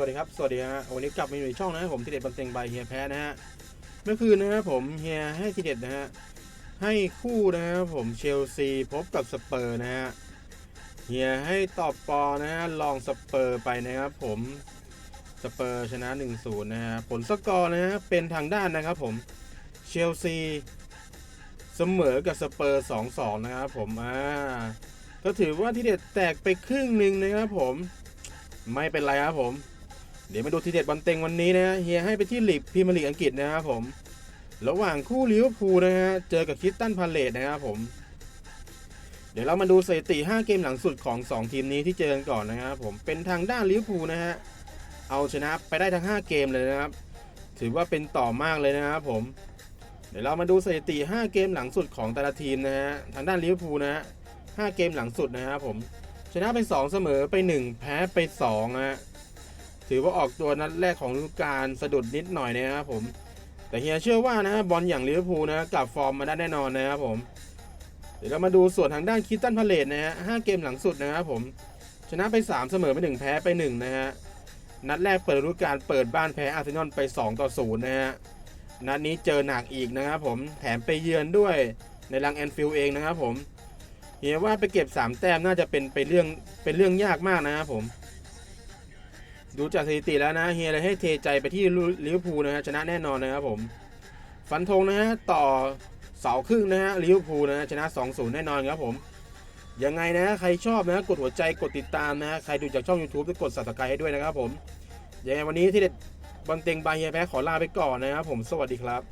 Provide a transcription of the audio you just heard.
วัสดีครับ สวัสดีฮะวันนี้กลับมาอยู่ในช่องนะครับผมทีเด็ดบันเต็งใบเฮียแพ้นะฮะเมื่อคืนนะครับผมเฮียให้ทีเด็ดนะฮะให้คู่นะครับผมเชลซีพบกับสเปอร์นะฮะเฮียให้ตอบปอนะฮะลองสเปอร์ไปนะครับผมสเปอร์ชนะ1-0นะฮะผลสกอร์นะฮะเป็นทางด้านนะครับผมเชลซีเสมอกับสเปอร์2-2นะครับผมอ่าก็ถือว่าทีเด็ดแตกไปครึ่งหนึ่งนะครับผมไม่เป็นไรครับผม เดี๋ยวมาดูทีเด็ดบอลเต็งวันนี้นะฮะเฮียให้ไปที่ลีกพรีเมียร์ลีกอังกฤษนะครับผม ระหว่างคู่ลิเวอร์พูลนะฮะเจอกับคิสตันพาเลตนะครับผม เดี๋ยวเรามาดูสถิติ 5 เกมหลังสุดของ 2 ทีมนี้ที่เจอกันก่อนนะครับผมเป็นทางด้านลิเวอร์พูลนะฮะเอาชนะไปได้ทั้ง 5 เกมเลยนะครับ ถือว่าเป็นต่อมากเลยนะครับผม เดี๋ยวเรามาดูสถิติ 5 เกมหลังสุดของแต่ละทีมนะฮะทางด้านลิเวอร์พูลนะฮะ5เกมหลังสุดนะครับผมชนะไป 2 เสมอไป 1 แพ้ไป2นะฮะ ถือว่าออกตัวนัดแรกของฤดูกาลสะดุดนิดหน่อยนะครับผม แต่เฮียเชื่อว่านะบอลอย่างลิเวอร์พูลนะกลับฟอร์มมาได้แน่นอนนะครับผมเดี๋ยวเรามาดูส่วนทางด้านคิสตันพาเลตนะฮะ5เกมหลังสุดนะครับผม ชนะไป 3 เสมอไป1แพ้ไป1นะฮะนัดแรกเปิดฤดูกาลเปิดบ้านแพ้อาร์เซนอลไป2ต่อ0นะฮะนัดนี้เจอหนักอีกนะครับผมแถมไปเยือนด้วยในลังแอนฟิลด์เองนะครับผมเฮียว่าไปเก็บ 3 แต้มน่าจะเป็นไปเรื่องเป็นเรื่องยากมากนะครับผม ดูจากสถิติแล้วนะเฮียเลยให้เทใจไปที่ลิเวอร์พูลนะฮะชนะแน่นอนนะครับผมฟันธงนะฮะต่อเสาครึ่งนะฮะลิเวอร์พูลนะฮะชนะ 2-0 แน่นอนครับผมยังไงนะใครชอบนะกดหัวใจกดติดตามนะใครดูจากช่อง YouTube ก็กด subscribe ให้ด้วยนะครับผมยังไงวันนี้ที่เด็ดบอลเต็งบายเฮียแพ้ขอลาไปก่อนนะครับผมสวัสดีครับ